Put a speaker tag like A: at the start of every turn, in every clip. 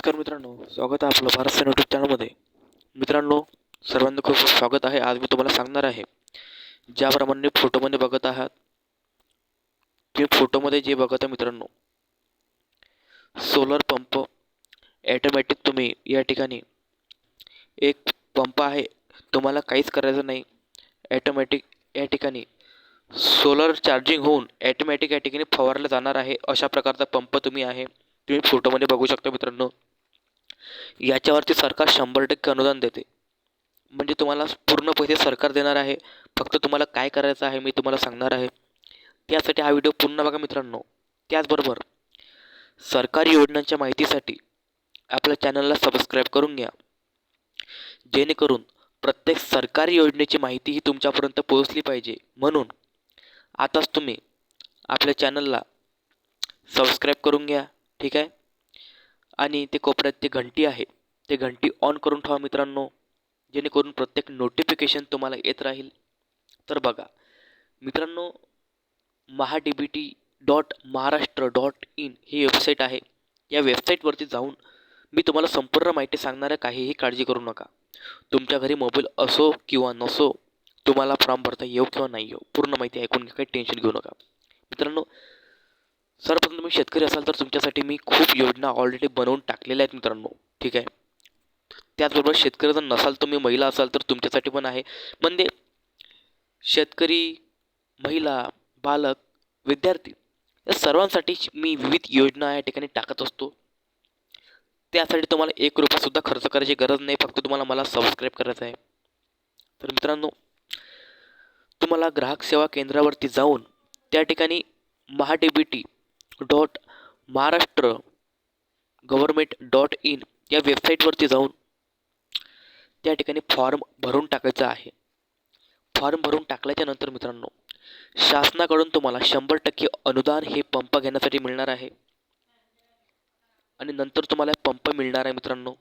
A: नमस्कार मित्रांनो स्वागत आहे आपलं भारत सेन यूट्यूब चॅनलमध्ये मित्रांनो सर्वांना खूप खूप स्वागत आहे. आज मी तुम्हाला सांगणार आहे ज्याप्रमाणे फोटोमध्ये बघत आहात तुम्ही फोटोमध्ये जे बघत आहे मित्रांनो सोलर पंप ॲटोमॅटिक तुम्ही या ठिकाणी एक पंप आहे. तुम्हाला काहीच करायचं नाही. ॲटोमॅटिक या ठिकाणी सोलर चार्जिंग होऊन ॲटोमॅटिक या ठिकाणी फवारला जाणार आहे. अशा प्रकारचा पंप तुम्ही आहे. तुम्ही फोटोमध्ये बघू शकता मित्रांनो. याच्यावरती सरकार शंभर टक्के अनुदान देते. म्हणजे तुम्हाला पूर्ण पैसे सरकार देणार आहे. फक्त तुम्हाला काय करायचं आहे मी तुम्हाला सांगणार आहे. त्यासाठी हा व्हिडिओ पूर्ण बघा मित्रांनो. त्याचबरोबर सरकारी योजनांच्या माहितीसाठी आपल्या चॅनलला सबस्क्राईब करून घ्या. जेणेकरून प्रत्येक सरकारी योजनेची माहिती ही तुमच्यापर्यंत पोहोचली पाहिजे. म्हणून आताच तुम्ही आपल्या चॅनलला सबस्क्राईब करून घ्या. ठीक आहे? आणि ते कोपऱ्यात ते घंटी आहे. ते घंटी ऑन करून ठेवा मित्रांनो. जेणेकरून प्रत्येक नोटिफिकेशन तुम्हाला येत राहील. तर बघा मित्रांनो Maha D B T dot Maharashtra dot in he website आहे. या वेबसाईटवरती जाऊन मी तुम्हाला संपूर्ण माहिती सांगणार आहे काहीही काळजी करू नका. तुमच्या घरी मोबाईल असो किंवा नसो तुम्हाला फॉर्म भरता येऊ किंवा नाही येऊ पूर्ण माहिती ऐकून काही टेन्शन घेऊ नका. मित्रांनो सर्वप्रथम तुम्ही शेतकरी असाल तर तुमच्यासाठी मी खूप योजना ऑलरेडी बनवून टाकलेल्या आहेत मित्रांनो. ठीक आहे? त्याचबरोबर शेतकरी जर नसाल तुम्ही महिला असाल तर तुमच्यासाठी पण आहे. म्हणजे शेतकरी महिला बालक विद्यार्थी या सर्वांसाठी मी विविध योजना या ठिकाणी टाकत असतो. त्यासाठी तुम्हाला एक रुपयासुद्धा खर्च करायची गरज नाही फक्त तुम्हाला मला सबस्क्राईब करायचं आहे. तर मित्रांनो तुम्हाला ग्राहक सेवा केंद्रावरती जाऊन त्या ठिकाणी Maha D B T dot Maharashtra government dot in या वेबसाईटवरती जाऊन त्या ठिकाणी फॉर्म भरून टाकायचा आहे. फॉर्म भरून टाकल्याच्या नंतर मित्रांनो शासनाकडून तुम्हाला शंभर टक्के अनुदान हे पंप घेण्यासाठी मिळणार आहे. आणि नंतर तुम्हाला पंप मिळणार आहे मित्रांनो.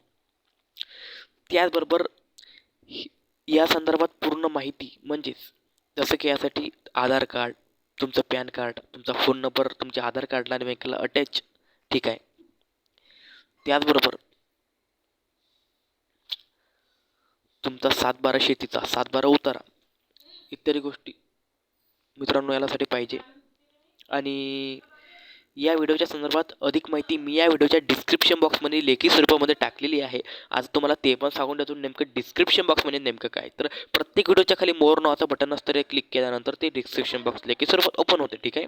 A: त्याचबरोबर या संदर्भात पूर्ण माहिती म्हणजेच जसं की यासाठी आधार कार्ड तुमचं पॅन कार्ड तुमचा फोन नंबर तुमच्या आधार कार्डला आणि बँकेला अटॅच ठीक आहे. त्याचबरोबर तुमचा सातबारा शेतीचा सातबारा उतारा इत्यादी गोष्टी मित्रांनो यालासाठी पाहिजे. आणि या व्हिडिओच्या संदर्भात अधिक माहिती मी या व्हिडिओच्या डिस्क्रिप्शन बॉक्समध्ये लेखी स्वरूपामध्ये टाकलेली आहे. आज तुम्हाला ते पण सांगून देतो नेमकं डिस्क्रिप्शन बॉक्समध्ये म्हणजे नेमकं काय? तर प्रत्येक व्हिडिओच्या खाली मोर नावाचं बटन असतं ते क्लिक केल्यानंतर ते डिस्क्रिप्शन बॉक्स लेखी स्वरूपात ओपन होते ठीक आहे?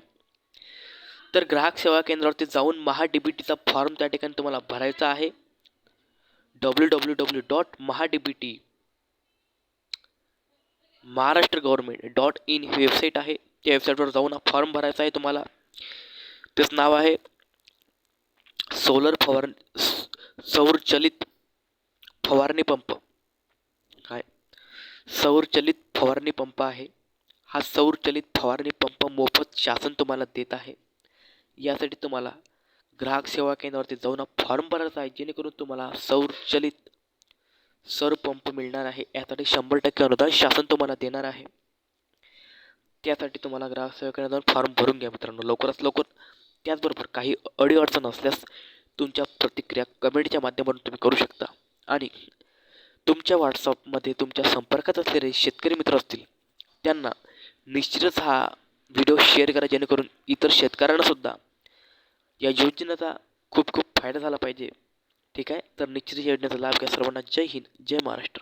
A: तर ग्राहक सेवा केंद्रावरती जाऊन महा डी टीचा फॉर्म त्या ठिकाणी तुम्हाला भरायचा आहे. W W W dot Maha D T Maharashtra government dot in he website आहे. त्या वेबसाईटवर जाऊन हा फॉर्म भरायचा आहे तुम्हाला. त्याचं नाव आहे. सोलर फवार सौरचलित फवारणी पंप. काय? सौरचलित फवारणी पंप आहे. हा सौरचलित फवारणी पंप मोफत शासन तुम्हाला देत आहे. यासाठी तुम्हाला ग्राहक सेवा केंद्रावरती जाऊन फॉर्म भरायचा आहे. जेणेकरून तुम्हाला सौरचलित सौर पंप मिळणार आहे. यासाठी शंभर टक्के अनुदान शासन तुम्हाला देणार आहे. त्यासाठी तुम्हाला ग्राहक सेवा केंद्रावर फॉर्म भरून घ्या मित्रांनो. लवकरात लवकर त्याचबरोबर काही अडीअडचण असल्यास तुमच्या प्रतिक्रिया कमेंटच्या माध्यमातून तुम्ही करू शकता. आणि तुमच्या व्हॉट्सअपमध्ये तुमच्या संपर्कात असलेले शेतकरी मित्र असतील त्यांना निश्चितच हा व्हिडिओ शेअर करा जेणेकरून इतर शेतकऱ्यांनासुद्धा या योजनेचा खूप खूप फायदा झाला पाहिजे. ठीक आहे? तर निश्चित योजनेचा लाभ घ्या सर्वांना. जय हिंद जय महाराष्ट्र.